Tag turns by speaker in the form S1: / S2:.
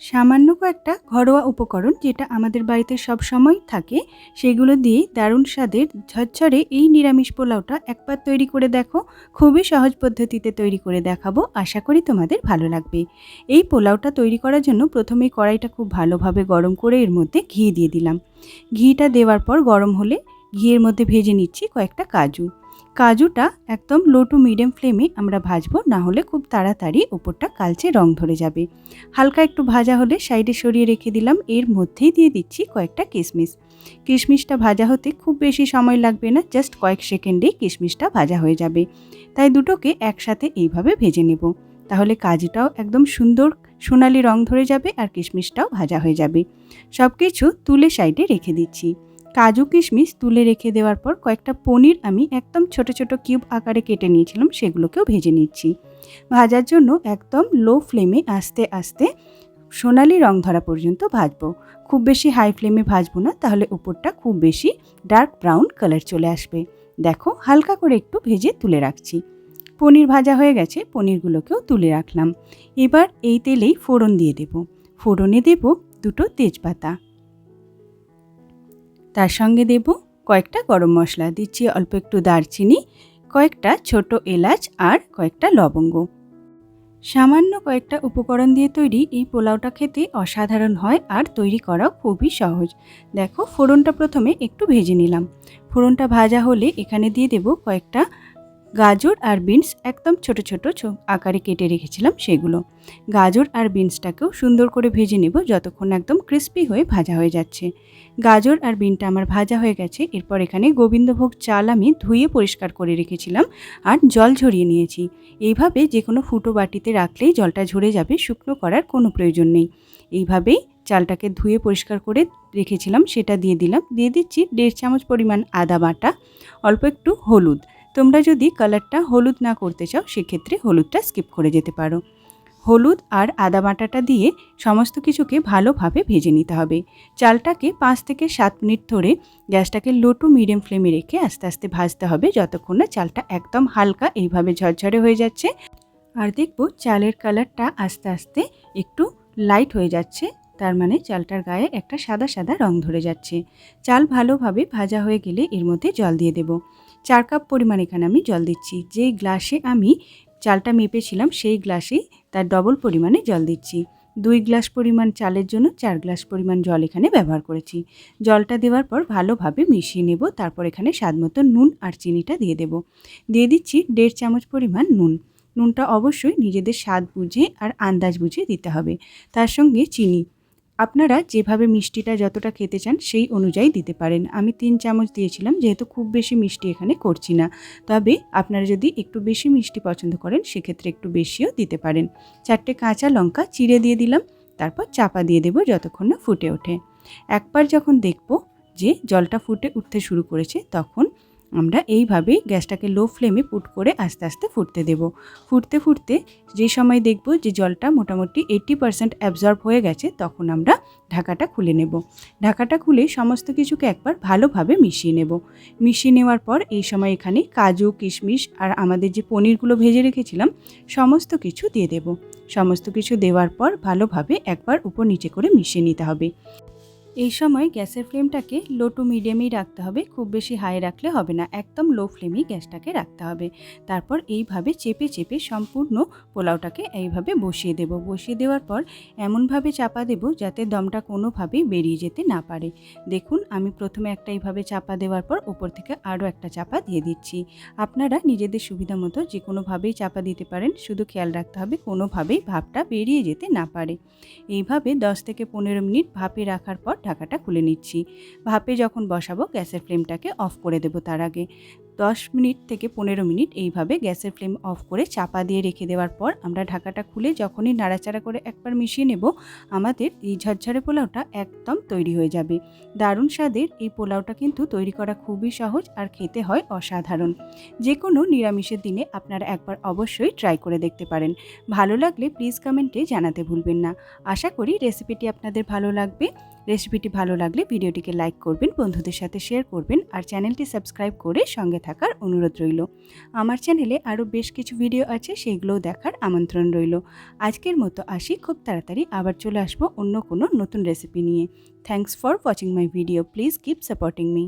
S1: সামান্য কয়েকটা ঘরোয়া উপকরণ যেটা আমাদের বাড়িতে সব সময় থাকে, সেগুলো দিয়ে দারুণ স্বাদের ঝরঝরে এই নিরামিষ পোলাওটা একবার তৈরি করে দেখো। খুবই সহজ পদ্ধতিতে তৈরি করে দেখাবো। আশা করি তোমাদের ভালো লাগবে। এই পোলাওটা তৈরি করার জন্য প্রথমেই কড়াইটা খুব ভালোভাবে গরম করে এর মধ্যে ঘি দিয়ে দিলাম। ঘিটা দেওয়ার পর গরম হলে ঘিয়ের মধ্যে ভেজে নিচ্ছি কয়েকটা কাজু। কাজুটা একদম লো টু মিডিয়াম ফ্লেমে আমরা ভাজবো, না হলে খুব তাড়াতাড়ি ওপরটা কালচে রং ধরে যাবে। হালকা একটু ভাজা হলে সাইডে সরিয়ে রেখে দিলাম, এর মধ্যেই দিয়ে দিচ্ছি কয়েকটা কিশমিশ। কিশমিশটা ভাজা হতে খুব বেশি সময় লাগবে না জাস্ট কয়েক সেকেন্ডেই কিশমিশটা ভাজা হয়ে যাবে। তাই দুটোকে একসাথে এইভাবে ভেজে নেব। তাহলে কাজুটাও একদম সুন্দর সোনালি রং ধরে যাবে আর কিশমিশটাও ভাজা হয়ে যাবে। সব কিছু তুলে সাইডে রেখে দিচ্ছি। কাজু কিশমিশ তুলে রেখে দেওয়ার পর কয়েকটা পনির আমি একদম ছোট ছোট কিউব আকারে কেটে নিয়েছিলাম, সেগুলোকেও ভেজে নিচ্ছি। ভাজার জন্য একদম লো ফ্লেমে আস্তে আস্তে সোনালি রং ধরা পর্যন্ত ভাজবো। খুব বেশি হাই ফ্লেমে ভাজবো না, তাহলে উপরটা খুব বেশি ডার্ক ব্রাউন কালার চলে আসবে। দেখো, হালকা করে একটু ভেজে তুলে রাখছি। পনির ভাজা হয়ে গেছে, পনিরগুলোকেও তুলে রাখলাম। এবার এই তেলেই ফোড়ন দিয়ে দেব। ফোড়নে দেব দুটো তেজপাতা। তার সঙ্গে দেব কয়েকটা গরম মশলা। দিচ্ছি অল্প একটু দারচিনি, কয়েকটা ছোট এলাচ আর কয়েকটা লবঙ্গ। সামান্য কয়েকটা উপকরণ দিয়ে তৈরি এই পোলাওটা খেতে অসাধারণ হয় আর তৈরি করাও খুবই সহজ। দেখো, ফোড়নটা প্রথমে একটু ভেজে নিলাম। ফোড়নটা ভাজা হলে এখানে দিয়ে দেব কয়েকটা গাজর আর বিনস একদম ছোট ছোট আকারে কেটে রেখেছিলাম সেগুলো। গাজর আর বিনসটাকেও সুন্দর করে ভেজে নেব যতক্ষণ একদম ক্রিস্পি হয়ে ভাজা হয়ে যাচ্ছে। গাজর আর বিনটা আমার ভাজা হয়ে গেছে, এরপর এখানে গোবিন্দভোগ চাল আমি ধুয়ে পরিষ্কার করে রেখেছিলাম আর জল ঝরিয়ে নিয়েছি। এইভাবে যে কোনো ফুটো বাটিতে রাখলেই জলটা ঝরে যাবে, শুকনো করার কোনো প্রয়োজন নেই। এইভাবেই চালটাকে ধুয়ে পরিষ্কার করে রেখেছিলাম, সেটা দিয়ে দিলাম। দিয়ে দিচ্ছি দেড় চামচ পরিমাণ আদা বাটা, অল্প একটু হলুদ। তোমরা যদি কালারটা হলুদ না করতে চাও, সেক্ষেত্রে হলুদটা স্কিপ করে যেতে পারো। হলুদ আর আদা বাটাটা দিয়ে সমস্ত কিছুকে ভালোভাবে ভেজে নিতে হবে। চালটাকে পাঁচ থেকে সাত মিনিট ধরে গ্যাসটাকে লো টু মিডিয়াম ফ্লেমে রেখে আস্তে আস্তে ভাজতে হবে, যতক্ষণ না চালটা একদম হালকা এইভাবে ঝরঝরে হয়ে যাচ্ছে। আর দেখব চালের কালারটা আস্তে আস্তে একটু লাইট হয়ে যাচ্ছে, তার মানে চালটার গায়ে একটা সাদা সাদা রং ধরে যাচ্ছে। চাল ভালোভাবে ভাজা হয়ে গেলে এর মধ্যে জল দিয়ে দেব। চার কাপ পরিমাণ এখানে আমি জল দিচ্ছি। যেই গ্লাসে আমি চালটা মেপেছিলাম, সেই গ্লাসেই তার ডবল পরিমাণে জল দিচ্ছি। দুই গ্লাস পরিমাণ চালের জন্য চার গ্লাস পরিমাণ জল এখানে ব্যবহার করেছি। জলটা দেওয়ার পর ভালোভাবে মিশিয়ে নেব, তারপর এখানে স্বাদ মতো নুন আর চিনিটা দিয়ে দেব। দিয়ে দিচ্ছি দেড় চামচ পরিমাণ নুন। নুনটা অবশ্যই নিজেদের স্বাদ বুঝে আর আন্দাজ বুঝে দিতে হবে। তার সঙ্গে চিনি। আপনারা যেভাবে মিষ্টিটা যতটা খেতে চান সেই অনুযায়ী দিতে পারেন। আমি তিন চামচ দিয়েছিলাম, যেহেতু খুব বেশি মিষ্টি এখানে করছি না। তবে আপনারা যদি একটু বেশি মিষ্টি পছন্দ করেন, সেক্ষেত্রে একটু বেশিও দিতে পারেন। চারটে কাঁচা লঙ্কা চিড়ে দিয়ে দিলাম, তারপর চাপা দিয়ে দেবো যতক্ষণ না ফুটে ওঠে। একবার যখন দেখব যে জলটা ফুটে উঠতে শুরু করেছে, তখন আমরা এইভাবেই গ্যাসটাকে লো ফ্লেমে পুট করে আস্তে আস্তে ফুটতে দেব। ফুটতে ফুটতে যে সময় দেখব যে জলটা মোটামুটি এইট্টি পারসেন্ট অ্যাবজর্ব হয়ে গেছে, তখন আমরা ঢাকাটা খুলে নেব। ঢাকাটা খুলে সমস্ত কিছুকে একবার ভালোভাবে মিশিয়ে নেব। মিশিয়ে নেওয়ার পর এই সময় এখানে কাজু, কিশমিশ আর আমাদের যে পনিরগুলো ভেজে রেখেছিলাম, সমস্ত কিছু দিয়ে দেব। সমস্ত কিছু দেওয়ার পর ভালোভাবে একবার উপর নিচে করে মিশিয়ে নিতে হবে। এই সময় গ্যাসের ফ্লেমটাকে লো টু মিডিয়ামেই রাখতে হবে, খুব বেশি হাই রাখলে হবে না, একদম লো ফ্লেমেই গ্যাসটাকে রাখতে হবে। তারপর এইভাবে চেপে চেপে সম্পূর্ণ পোলাওটাকে এইভাবে বসিয়ে দেব। বসিয়ে দেওয়ার পর এমনভাবে চাপা দেব যাতে দমটা কোনোভাবেই বেরিয়ে যেতে না পারে। দেখুন, আমি প্রথমে একটা এইভাবে চাপা দেওয়ার পর উপর থেকে আরও একটা চাপা দিয়ে দিচ্ছি। আপনারা নিজেদের সুবিধা মতো যে কোনোভাবেই চাপা দিতে পারেন, শুধু খেয়াল রাখতে হবে কোনোভাবেই ভাপটা বেরিয়ে যেতে না পারে। এইভাবে 10 থেকে পনেরো মিনিট ভাপে রাখার পর ঢাকাটা খুলে নিচ্ছি। ভাপে যখন বসাবো গ্যাসের ফ্লেমটাকে অফ করে দেবো তার আগে। দশ মিনিট থেকে পনেরো মিনিট এইভাবে গ্যাসের ফ্লেম অফ করে চাপা দিয়ে রেখে দেওয়ার পর আমরা ঢাকাটা খুলে যখনই নাড়াচাড়া করে একবার মিশিয়ে নেব, আমাদের এই ঝরঝরে পোলাওটা একদম তৈরি হয়ে যাবে। দারুণ স্বাদের এই পোলাওটা কিন্তু তৈরি করা খুবই সহজ আর খেতে হয় অসাধারণ। যে কোনো নিরামিষের দিনে আপনারা একবার অবশ্যই ট্রাই করে দেখতে পারেন। ভালো লাগলে প্লিজ কমেন্টে জানাতে ভুলবেন না। আশা করি রেসিপিটি আপনাদের ভালো লাগবে। রেসিপিটি ভালো লাগলে ভিডিওটিকে লাইক করবেন, বন্ধুদের সাথে শেয়ার করবেন আর চ্যানেলটি সাবস্ক্রাইব করে সঙ্গে থাকার অনুরোধ রইল। আমার চ্যানেলে আরও বেশ কিছু ভিডিও আছে, সেইগুলোও দেখার আমন্ত্রণ রইল। আজকের মতো আসি, খুব তাড়াতাড়ি আবার চলে আসব অন্য কোনো নতুন রেসিপি নিয়ে। Thanks for watching my video please keep supporting me